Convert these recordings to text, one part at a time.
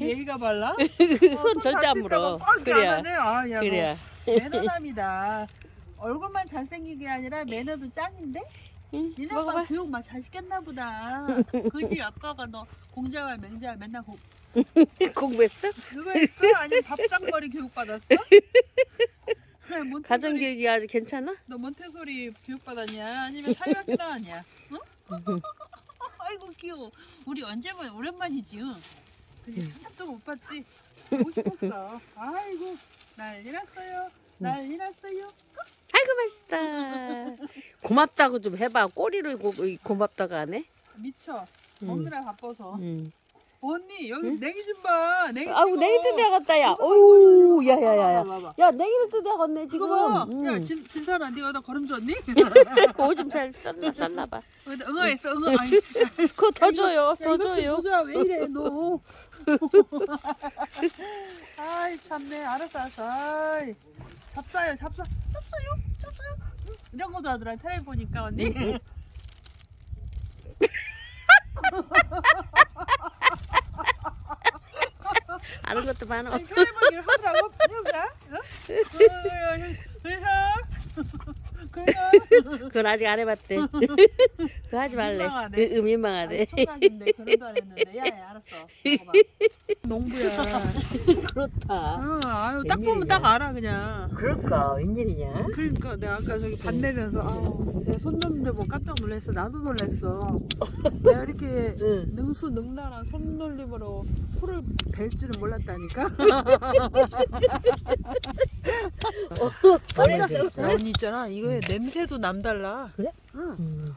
예의가 발라? 손 절대 안 물어. 그래야. 그래야. 아, 야, 그래야. 너 매너남이다. 얼굴만 잘생긴 게 아니라 매너도 짱인데? 응, 니네. 아빠 교육 막잘 시켰나 보다. 그지 아빠가 너 공자와 맹자 맨날 고, 공부했어? 그거 했어? 아니면 밥상머리 교육 받았어? 그래, 몬테소리, 가정교육이 아주 괜찮아? 너 몬테소리 교육 받았냐? 아니면 사회학교 나왔냐? 응? 아이고 귀여워. 우리 언제 보 오랜만이지. 응? 그지 응. 한참 동안 못 봤지. 보고 싶었어. 아이고 난리 났어요. 난리 났어요. 아이고 맛있다. 고맙다고 좀 해봐. 꼬리를 고, 고맙다고 하네. 미쳐. 응. 먹느라 바빠서. 응. 언니 여기 응? 냉이 좀 봐. 냉이 아우 찍어. 냉이 뜯어 갔다 야. 봐, 어우 봐, 야야야야. 봐봐, 봐봐. 야 냉이를 뜯어 갔네 지금. 이거 봐. 응. 야 진, 진사라 네가 나 걸음 줬니? 오줌 잘 쌌나 쌌나 봐. 응아했어 응아. 아니, 그거 더 줘요. 야, 더 이것 좀 줘요. 보자. 왜 이래 너. 아이 참네 알았어 알았어. 아이. 잡사요 잡사 잡사요 잡사요. 응, 이런 것도 하더라 텔레비 보니까 언니. 아는 것도 많아. 아니 텔레비 보기를 하더라고. 어, 그래서 그래서 그건 아직 안 해봤대. 그거 하지 말래. 민망하네. 그, 음, 민망하대. 아니, 총각인데 결혼도 안 했는데 야 야 알았어. 먹어봐. 농부야. 그렇다. 응, 아유 딱 보면. 딱 알아 그냥. 그럴까 웬일이냐? 그러니까 내가 아까 저기 밭 내면서 아우 내 손놈들 뭐 깜짝 놀랐어. 나도 놀랐어. 내가 이렇게 응. 능수능란한 손놀림으로 풀을 벨 줄은 몰랐다니까. 깜짝. 야, 언니 있잖아 이거에 냄새도 남달라. 그래? 응. 음.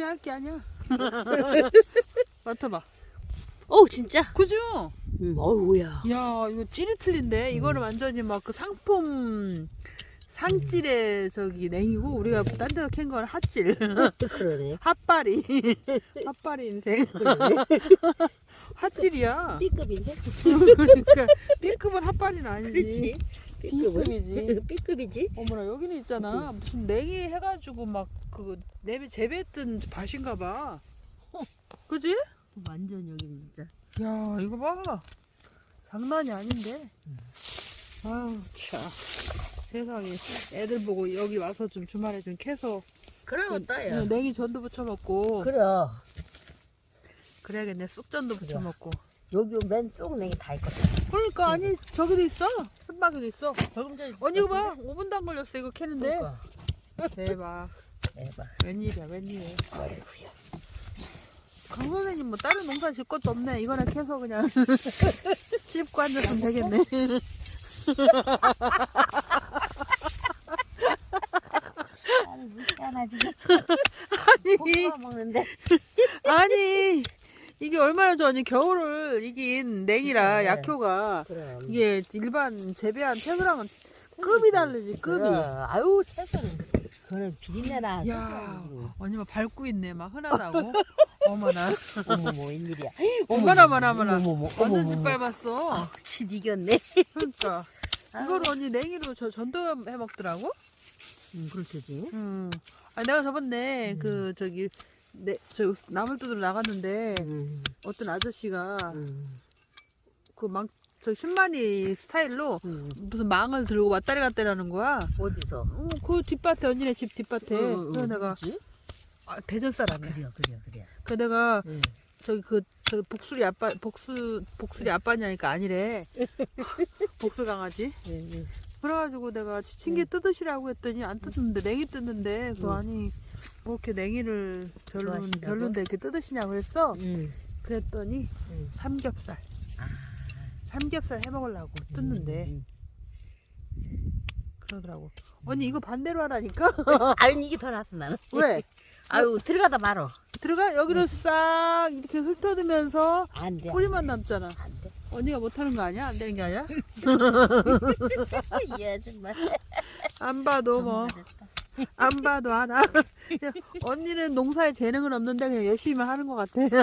그래 할게 아니야. 맡아봐. 어 진짜? 그죠? 음, 어우야. 야 이거 찌리 틀린데 이거는 완전히 막 그 상품 상질의 저기 냉이고 우리가 딴 데로 캔 건 핫질 그러네. 핫바리 핫바리 인생 핫질이야 B급인데? 그러니까 B급은 핫바리는 아니지 B급은? B급이지 B급이지? 어머나 여기는 있잖아 무슨 냉이 해가지고 막그 내비 재배했던 밭인가 봐 그지? 완전 여기는 진짜. 야 이거 봐 장난이 아닌데 아유 참 세상에 애들 보고 여기 와서 좀 주말에 좀 캐서 그래 그 냉이 전도 부쳐 먹고 그래. 그래야겠네 쑥전도 부쳐 그래. 먹고 여기 맨 쏙 냉이 다 있거든. 그러니까 아니 저기도 있어. 한방에도 있어. 언니 이거 봐. 5분도 안 걸렸어 이거 캐는데. 그러니까. 대박. 대박. 웬일이야 웬일 아이고야. 강 선생님 뭐 다른 농사 질 것도 없네. 이거나 캐서 그냥 씹고 앉았으면 되겠네. 무시하나 지금. 아니. 먹는데. 아니 이게 얼마나 좋아하니 겨울을 이긴 냉이라 그래. 약효가 그럼. 이게 일반 재배한 채소랑은 급이 다르지 급이 그래. 아유 채소는 그걸 비린내나. 야 언니 막 밟고 있네 막 흔하다고 어머나 어머머 웬일이야. 어머나 어머나 어머나 어머머. 완전 짓 밟았어 치 이겼네. 그러니까 이걸 언니 냉이로 저 전도 해 먹더라고 음, 그렇지. 음. 아 내가 저번에 음. 그 저기 내, 저 나물 뜯으러 나갔는데 음, 어떤 아저씨가 음, 그망저 슌마니 스타일로 음. 무슨 망을 들고 왔다리 갔다리 하는 거야. 어디서? 어, 그 뒷밭에 언니네 집 뒷밭에. 응, 응, 그래서 응. 내가? 아, 대전 사람이야. 그래요, 그래요, 그래요. 그 내가 응. 저기 그 저기 복수리 아빠 복수 복수리 아빠냐니까 아니래. 복수 강아지. 응, 응. 그래가지고 내가 지친개 뜯으시라고 했더니 안 뜯는데 냉이 뜯는데 그 응. 아니 뭐 이렇게 냉이를 별로 좋아하신다고? 별론데 이렇게 뜯으시냐고 그랬어. 응. 그랬더니 응. 삼겹살. 아. 삼겹살 해 먹으려고 뜯는데 응, 그러더라고. 언니 이거 반대로 하라니까. 응. 아유 이게 더 낫어 나는. 왜? 아유 들어가다 말어. 들어가 여기를 싹 이렇게 훑어두면서 안 돼. 뿌리만 남잖아. 안 돼. 언니가 못하는 거 아니야? 안 되는 게 아니야? 이 아줌마. 안 봐도 뭐안 정말 봐도 알아. 그냥 언니는 농사에 재능은 없는데 그냥 열심히 하는 것 같아.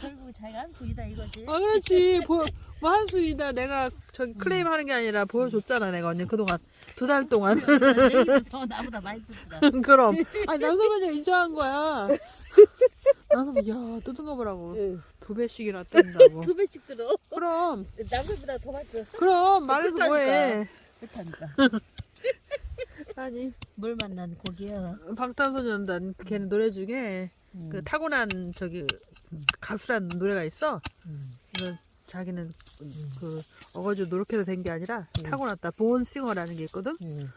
결국 자기가 한 수이다 이거지. 아 그렇지. 보, 뭐 한 수이다 내가 저기 클레임 하는 게 아니라 보여줬잖아 내가 언니 그동안 두 달 동안. 내일부터 나보다 많이 듣더라. 그럼. 아니 남성분이 인정한 거야. 나는 야 뜯은 거 보라고 응. 두 배씩이나 뜯는다고. 두 배씩 들어. 그럼 남들보다 더 맛있어. 그럼 말해서 뭐해? 그렇다니까. 아니 물 만난 고기야. 방탄소년단 걔네 노래 중에 음. 그 타고난 저기 가수란 노래가 있어. 음. 그 자기는 음. 그 어거지로 노력해서 된 게 아니라 음. 타고났다. 보온싱어라는 게 있거든. 음.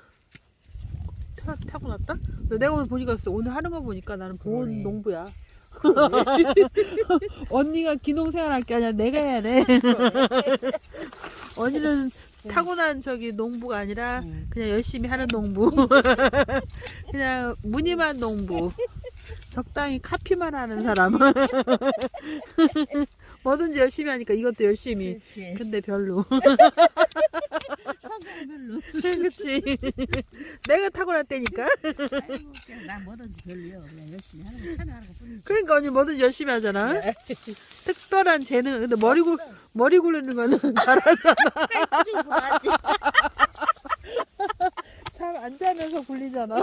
타, 타고났다? 근데 내가 오늘 보니까 오늘 하는 거 보니까 나는 보온 그러네. 농부야. 언니가 기농생활 할 게 아니라 내가 해야 돼. 언니는 타고난 저기 농부가 아니라 음. 그냥 열심히 하는 농부. 그냥 무늬만 농부. 적당히 카피만 하는 사람. 뭐든지 열심히 하니까 이것도 열심히. 그렇지. 근데 별로. 성공 별로. 그치. 내가 타고났다니까. 아이고, 그냥 나 뭐든지 별로요. 그냥 열심히 하는 거 참여하는 거 뿐이지. 그러니까 언니 뭐든지 열심히 하잖아. 특별한 재능. 근데 머리 굴 머리 굴리는 거는 잘하잖아. 좀 뭐하지? 참 안 자면서 굴리잖아.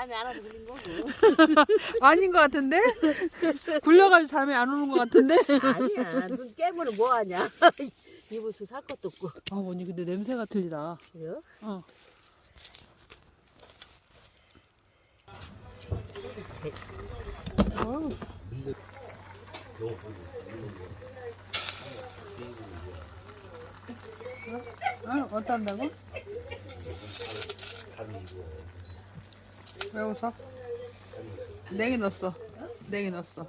잠이 안 와서 그린 거고. 아닌 것 같은데? 굴려가지고 잠이 안 오는 것 같은데? 아니야. 눈 깨물어 뭐하냐. 이불수 살 것도 없고. 아 언니 근데 냄새가 틀리다. 그래요? 어. 어우. 어? 어떤다고? 왜 웃어? 냉이 넣었어. 냉이 넣었어.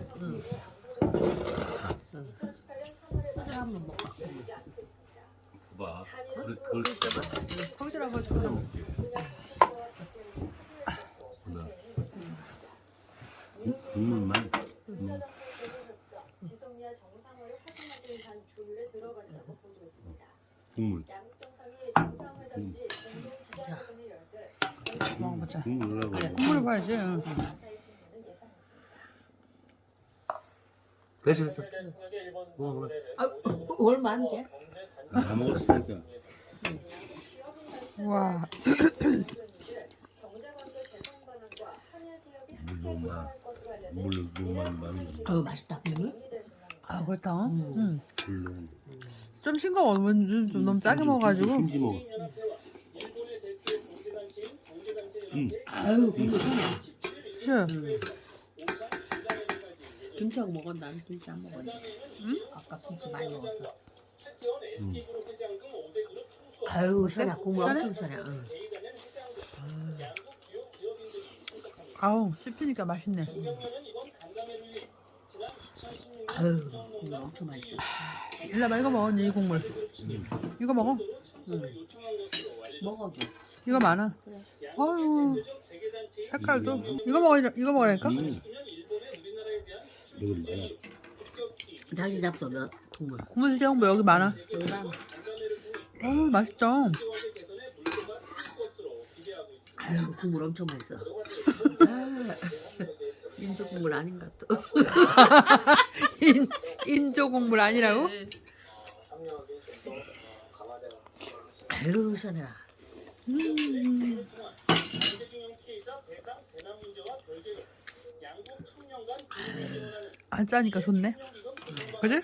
소주 한번 먹어. 봐. 그걸 그걸 거기다가 뭐 줘. 국물만. 지속미 국물 넣으라고. 국물을 봐야지. 응. 됐어 됐어. 먹어 먹어. 아, 얼마 안 돼? 다 먹었으니까. 와. 경제관계 개선 방안과 한일 기업이 물 함께 너무 많아. 구성할 것으로 알려진 물 너무 많이. 어 맛있다. 물? 정리될 전망입니다. 아 그렇다. 응. 물 너무. 좀 싱거워. 좀, 좀 너무 짜게 먹어가지고. 김치 먹어. 응. 아유 김치 싫어. 김치하고 먹었 난 김치 안 먹었는데. 아까 김치 많이 먹었어. 응. 아유 시원해. 국물 엄청 시원해. 응. 아우 씹히니까 맛있네. 아유 국물 엄청 맛있어. 일로 봐 이거 먹어 이 국물. 이거 먹어. 응. 먹어도. 이거 많아. 아유 색깔도. 이거 먹어 이거 먹으라니까. 응. 이거 많아. 당신 잡숴 너 국물. 국물 수정 뭐 여기 많아. 어우 맛있죠. 아유 국물 엄청 맛있어. 아, 인조 국물 아닌가 또. 인, 인조 국물 아니라고? 아유 시원해라. 음. 안 짜니까 좋네. 그지?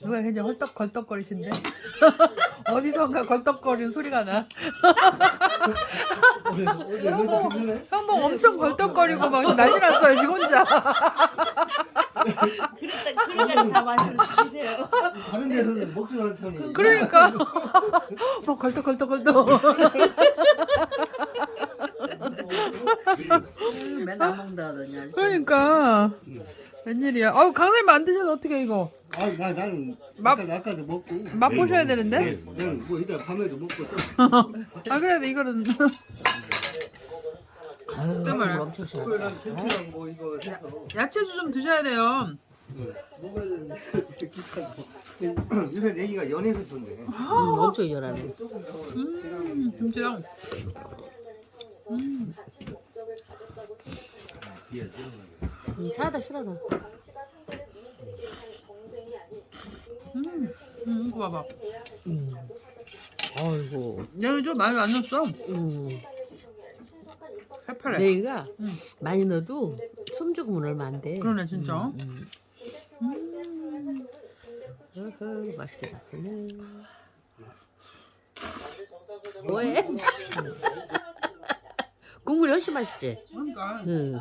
누가 그냥 헐떡 걸떡거리신데 어디선가 걸떡거리는 소리가 나. 형봉 엄청 걸떡거리고 막 난리 났어요 지금 혼자. 그러니까 그러니까 다 맛있으세요. 다른 데서는 목숨하는 편이 그러니까 막 걸떡걸떡걸떡. 맨날 안 먹는다 하더니 아저씨. 그러니까 웬일이야. 아우 강사님 안 드셔도 어떻게 이거 아, 나, 나는 맛- 아까, 아까도 먹고 맛 보셔야 되는데. 나는 뭐 이따 밤에도 먹고 또 아 그래도 이거는 아유 국물 엄청 시원해. 김치랑 뭐 이거 해서 야채도 좀 드셔야 돼요. 먹어야 되는데 귀찮고 요새 내기가 연해서 좋네 음, 엄청. 조금 더 음, 김치랑 음. 음, 차다 아닌 음, 음, 이거 봐봐. 음. 아이고. 내가 좀 많이 안 넣었어. 음. 짭짤해. 내가 응. 많이 넣어도 숨죽으면 얼마 안 돼. 그러네 진짜. 음, 음. 어허, 맛있게 났네. 뭐해? 국물이 훨씬 맛있지? 그러니까 응.